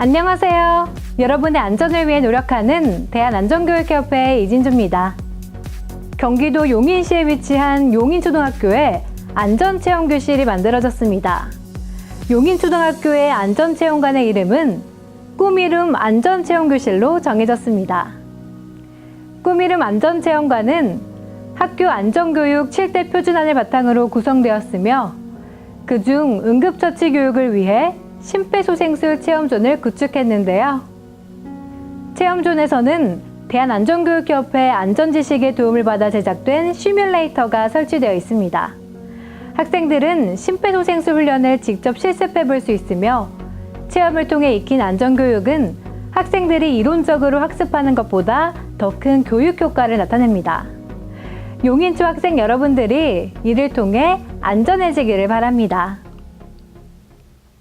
안녕하세요. 여러분의 안전을 위해 노력하는 대한안전교육협회 이진주입니다. 경기도 용인시에 위치한 용인초등학교에 안전체험교실이 만들어졌습니다. 용인초등학교의 안전체험관의 이름은 꾸미름 안전체험교실로 정해졌습니다. 꾸미름 안전체험관은 학교 안전교육 7대 표준안을 바탕으로 구성되었으며 그중 응급처치 교육을 위해 심폐소생술 체험존을 구축했는데요. 체험존에서는 대한안전교육협회 안전지식의 도움을 받아 제작된 시뮬레이터가 설치되어 있습니다. 학생들은 심폐소생술 훈련을 직접 실습해 볼 수 있으며 체험을 통해 익힌 안전교육은 학생들이 이론적으로 학습하는 것보다 더 큰 교육 효과를 나타냅니다. 용인초 학생 여러분들이 이를 통해 안전해지기를 바랍니다.